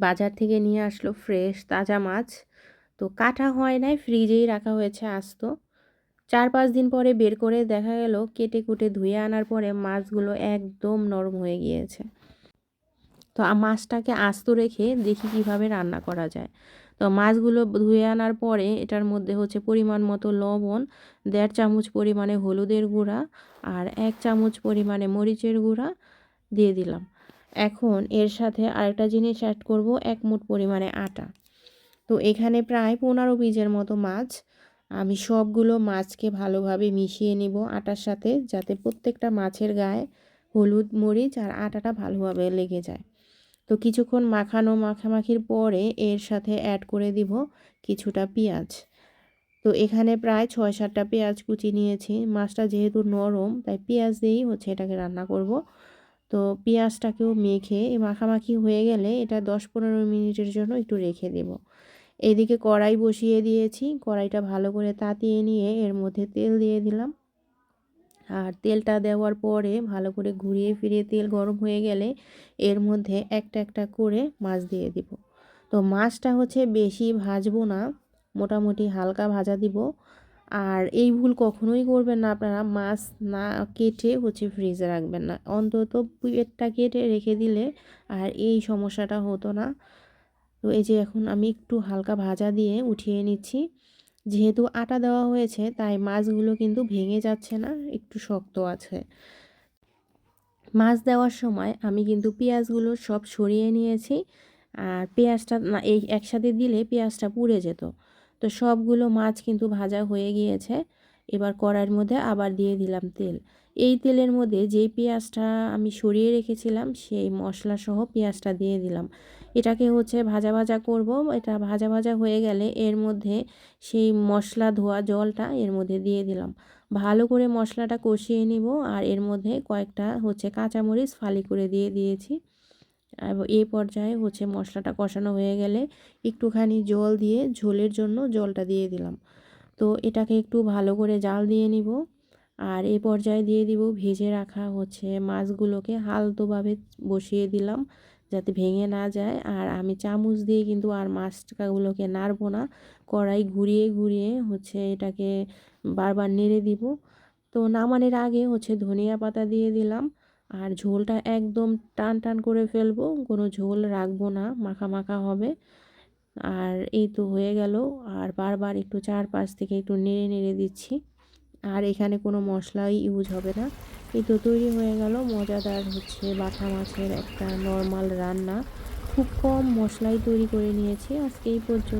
বাজার থেকে নিয়ে আসলো ফ্রেশ তাজা মাছ। তো কাটা হয় নাই, ফ্রিজেই রাখা হয়েছে আস্ত। চার পাঁচ দিন পরে বের করে দেখা গেল, কেটে কুটে ধুয়ে আনার পরে মাছগুলো একদম নরম হয়ে গিয়েছে। তো মাছটাকে আস্ত রেখে দেখি কীভাবে রান্না করা যায়। তো মাছগুলো ধুয়ে আনার পরে এটার মধ্যে হচ্ছে পরিমাণ মতো লবণ, দেড় চামচ পরিমাণে হলুদের গুঁড়া আর এক চামচ পরিমাণে মরিচের গুঁড়া দিয়ে দিলাম। এখন এর সাথে আরেকটা জিনিস অ্যাড করব, এক মুঠ পরিমাণে আটা। তো এখানে প্রায় পনেরো পিসের মতো মাছ। আমি সবগুলো মাছকে ভালোভাবে মিশিয়ে নিব আটার সাথে, যাতে প্রত্যেকটা মাছের গায়ে হলুদ, মরিচ আর আটাটা ভালোভাবে লেগে যায়। তো কিছুক্ষণ মাখানো মাখামাখির পরে এর সাথে অ্যাড করে দিব কিছুটা পেঁয়াজ। তো এখানে প্রায় ছয় সাতটা পেঁয়াজ কুচি নিয়েছি। মাছটা যেহেতু নরম, তাই পেঁয়াজ দিয়েই হচ্ছে এটাকে রান্না করব। তো পেঁয়াজটাকেও মেখে মাখামাখি হয়ে গেলে এটা দশ পনেরো মিনিটের জন্য একটু রেখে দেব। এদিকে কড়াই বসিয়ে দিয়েছি, কড়াইটা ভালো করে তাতিয়ে নিয়ে এর মধ্যে তেল দিয়ে দিলাম। আর তেলটা দেওয়ার পরে ভালো করে ঘুরিয়ে ফিরিয়ে তেল গরম হয়ে গেলে এর মধ্যে একটা একটা করে মাছ দিয়ে দিব। তো মাছটা হচ্ছে বেশি ভাজবো না, মোটামুটি হালকা ভাজা দিব। আর এই ভুল কখনোই করবেন না। আপনারা মাছ না কেটে হচ্ছে ফ্রিজে রাখবেন না। অন্তত পেটটা কেটে রেখে দিলে আর এই সমস্যাটা হতো না। তো এই যে এখন আমি একটু হালকা ভাজা দিয়ে উঠিয়ে নিচ্ছি। যেহেতু আটা দেওয়া হয়েছে, তাই মাছগুলো কিন্তু ভেঙে যাচ্ছে না, একটু শক্ত আছে। মাছ দেওয়ার সময় আমি কিন্তু পেঁয়াজগুলো সব সরিয়ে নিয়েছি। আর পেঁয়াজটা না, এই একসাথে দিলে পেঁয়াজটা পুড়ে যেত। তো সবগুলো মাছ কিন্তু ভাজা হয়ে গিয়েছে। এবার কড়াইয়ের মধ্যে আবার দিয়ে দিলাম তেল। এই তেলের মধ্যে যেই পেঁয়াজটা আমি সরিয়ে রেখেছিলাম, সেই মশলা সহ পেঁয়াজটা দিয়ে দিলাম। এটাকে হচ্ছে ভাজা ভাজা করব। এটা ভাজা ভাজা হয়ে গেলে এর মধ্যে সেই মশলা ধোয়া জলটা এর মধ্যে দিয়ে দিলাম। ভালো করে মশলাটা কষিয়ে নিব আর এর মধ্যে কয়েকটা হচ্ছে কাঁচামরিচ ফালি করে দিয়ে দিয়েছি। এই পর্যায়ে হচ্ছে মশলাটা কষানো হয়ে গেলে একটুখানি জল দিয়ে ঝোলের জন্য জলটা দিয়ে দিলাম। তো এটাকে একটু ভালো করে জাল দিয়ে নিব। আর এ পর্যায়ে দিয়ে দিব ভেজে রাখা হচ্ছে মাছগুলোকে হালতোভাবে বসিয়ে দিলাম যাতে ভেঙে না যায়। আর আমি চামচ দিয়ে কিন্তু আর মাছটাগুলোকে নাড়বো না, কড়াই ঘুরিয়ে ঘুরিয়ে হচ্ছে এটাকে বারবার নেড়ে দিব। তো নামানোর আগে হচ্ছে ধনিয়া পাতা দিয়ে দিলাম। আর ঝোলটা একদম টান টান করে ফেলব, কোনো ঝোল রাখব না, মাখা মাখা হবে। আর এই তো হয়ে গেল, আর বারবার একটু চারপাশ থেকে একটু নেড়ে নেড়ে দিচ্ছি। আর এখানে কোনো মশলাই ইউজ হবে না। এই তো তৈরি হয়ে গেল, মজাদার হচ্ছে বাটা মাছের একটা নর্মাল রান্না। খুব কম মশলাই তৈরি করে নিয়েছি, আজকে এই পর্যন্ত।